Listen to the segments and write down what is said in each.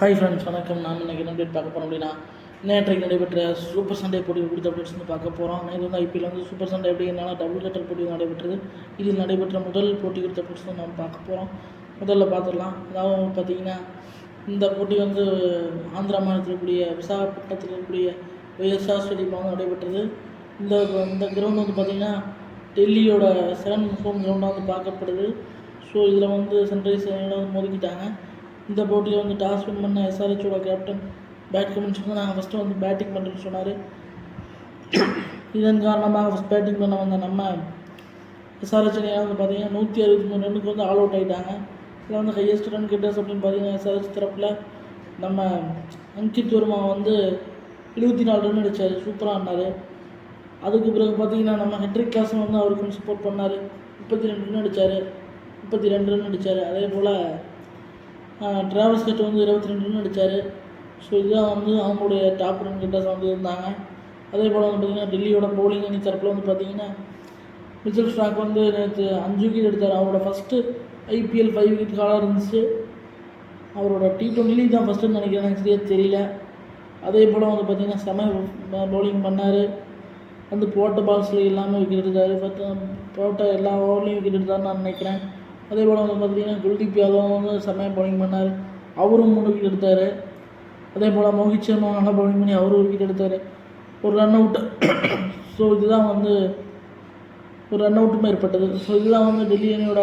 Hi friends வணக்கம். நான் இன்னைக்கு என்ன update பார்க்க போகிறோம் அப்படின்னா நேற்றைக்கு நடைபெற்ற சூப்பர் சண்டே போட்டி குறித்த அப்டேட்ஸ் வந்து பார்க்க போகிறோம் நேற்று வந்து ஐபிஎல் வந்து சூப்பர் சண்டே என்னன்னா டபுள் கட்டர் போட்டி நடைபெற்றது இதில் நடைபெற்ற முதல் போட்டி குறித்த அப்டேட்ஸ் தான் நம்ம பார்க்க போகிறோம் முதல்ல பார்த்துடலாம். அதாவது பார்த்தீங்கன்னா இந்த போட்டி வந்து ஆந்திரா மாநிலத்தில் இருக்கக்கூடிய விசாகப்பட்டினத்தில் இருக்கக்கூடிய ஒய்எஸ்ஆர் ஸ்டேடியம் வந்து நடைபெற்றது. இந்த இந்த கிரவுண்ட் வந்து பார்த்திங்கன்னா டெல்லியோட செவன் ஹோம் கிரவுண்டாக வந்து பார்க்கப்படுது. ஸோ இதில் வந்து சன்ரைஸ் வந்து மோதிக்கிட்டாங்க. இந்த போட்டியில் வந்து டாஸ் வின் பண்ண எஸ்ஆர்ஹெச்சோட கேப்டன் பேட் கமெண்ட் சொன்னால் நாங்கள் ஃபஸ்ட்டு வந்து பேட்டிங் பண்ணுறேன்னு சொன்னார். இதன் காரணமாக ஃபஸ்ட் பேட்டிங் பண்ண வந்த நம்ம எஸ்ஆர்ஹெச் அணியாக வந்து பார்த்தீங்கன்னா நூற்றி அறுபத்தி மூணு ரன்னுக்கு வந்து ஆல் அவுட் ஆகிட்டாங்க இதில் வந்து ஹையஸ்ட் ரன் கிட்டஸ் அப்படின்னு பார்த்தீங்கன்னா எஸ்ஆர்ஹெச் தரப்பில் நம்ம அங்கித் வர்மா வந்து எழுபத்தி நாலு ரன் அடித்தார் சூப்பராக ஆனார் அதுக்கு பிறகு பார்த்தீங்கன்னா நம்ம ஹெட்ரிக் கிளாஸும் வந்து அவருக்கு சப்போர்ட் பண்ணார். முப்பத்தி ரெண்டு ரன் அடித்தார் முப்பத்தி ரெண்டு ரன் அடித்தார் அதே போல் டிராவல்ஸ் கட் வந்து இருபத்தி ரெண்டு ரன் அடித்தார் ஸோ இதுதான் வந்து அவங்களுடைய டாப் ரன் கெட்டர்ஸ் வந்து இருந்தாங்க. அதே போல் வந்து பார்த்திங்கன்னா டெல்லியோட பவுலிங் அணி தரப்பில் வந்து பார்த்திங்கன்னா மிச்சல் ஸ்டாக் வந்து நேற்று அஞ்சு விக்கெட் எடுத்தார். அவரோட ஃபஸ்ட்டு ஐபிஎல் ஃபைவ் விக்கெட் காலாக இருந்துச்சு. அவரோட டி ட்வெண்ட்டிலையும் தான் ஃபஸ்ட்டுன்னு நினைக்கிறேன். எனக்கு சரியாக தெரியல. அதே போல் வந்து பார்த்திங்கன்னா செம பவுலிங் பண்ணார். வந்து போட்ட பால்ஸில் எல்லாமே விக்கெட் எடுத்தார். ஃபஸ்ட்டு போட்ட எல்லா ஓவர்லேயும் விக்கெட் எடுத்தார்னு நான் நினைக்கிறேன். அதே போல் வந்து பார்த்தீங்கன்னா குல்தீப் யாதவ் வந்து செம்மையாக பவுலிங் பண்ணார். அவரும் மூணு விக்கெட் எடுத்தார். அதே போல் மோகித் சர்மா நல்லா பவுலிங் பண்ணி அவரும் விக்கெட் எடுத்தார். ஒரு ரன் அவுட் ஸோ இதுதான் வந்து ஒரு ரன் அவுட்டும் ஏற்பட்டது. ஸோ இதெல்லாம் வந்து டெல்லி அணியோட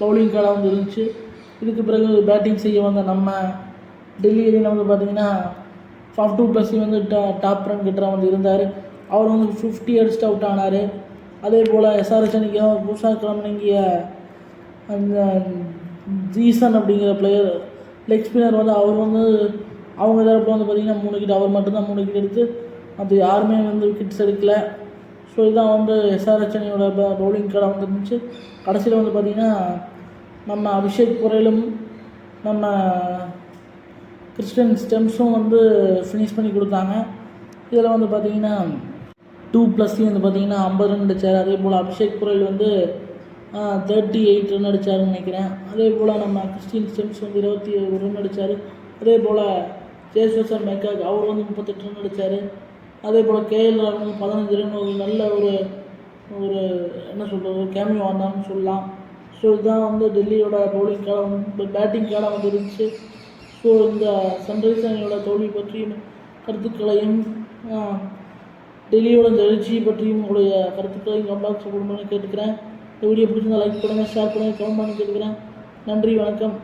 பவுலிங் காலம் வந்து இருந்துச்சு. இதுக்கு பிறகு பேட்டிங் செய்ய வந்த நம்ம டெல்லி அணியில் வந்து பார்த்தீங்கன்னா ஃபாஃப் டூ ப்ளஸ் வந்து டா டாப் ரன் கிட்டராக வந்து இருந்தார். அவர் வந்து ஃபிஃப்டி அடிச்சுட்டு அவுட் ஆனார். அதே போல் எஸ்ஆர்எஸ் அணிக்கு புதுசாக கிளம்பினங்கிய அந்த ஜீசன் அப்படிங்கிற பிளேயர் லெக் ஸ்பின்னர் வந்து அவர் வந்து அவங்க தரப்பில் வந்து பார்த்திங்கன்னா மூணு விக்கெட் அவர் மட்டும்தான் மூணு விக்கெட் எடுத்து அது யாருமே வந்து விக்கெட்ஸ் எடுக்கல. ஸோ இதுதான் வந்து எஸ்ஆர்எச் அணியோட பவுலிங் கடை வந்து இருந்துச்சு. கடைசியில் வந்து பார்த்திங்கன்னா நம்ம அபிஷேக் குரலும் நம்ம கிறிஸ்டியன் ஸ்டெம்ஸும் வந்து ஃபினிஷ் பண்ணி கொடுத்தாங்க. இதில் வந்து பார்த்திங்கன்னா டூ ப்ளஸ்லேயும் வந்து பார்த்திங்கன்னா ஐம்பது ரன் அடித்தார் அதே போல் அபிஷேக் குரல் வந்து தேர்ட்டி எயிட் ரன் அடித்தாருன்னு நினைக்கிறேன். அதே போல் நம்ம கிறிஸ்டின் சிம்ஸ் வந்து இருபத்தி ஒரு ரன் அடித்தார் அதே போல் ஜேஸ்வசன் மெக்காக் அவர் வந்து முப்பத்தெட்டு ரன் அடித்தார் அதே போல் கேஎல் ராகுல் பதினஞ்சு ரன் ஒரு நல்ல ஒரு ஒரு என்ன சொல்கிறது ஒரு கேமியோ வந்தான்னு சொல்லலாம். ஸோ இதுதான் வந்து டெல்லியோட பவுலிங் காலம் வந்து பேட்டிங் காலம் வந்து இருந்துச்சு. ஸோ இந்த சன்ரைஸ் அணியோட தோல்வி பற்றியும் கருத்துக்களையும் டெல்லியோட இந்த எழுச்சியை பற்றியும் உங்களுடைய கருத்துக்களையும் கம்பாக்ஸ் கொடுங்கன்னு கேட்டுக்கிறேன். இந்த வீடியோ பிடிச்சிருந்தா லைக் பண்ணுங்கள் ஷேர் பண்ணுங்கள் கமெண்ட் பண்ணி கேட்டுக்கிறேன். நன்றி வணக்கம்.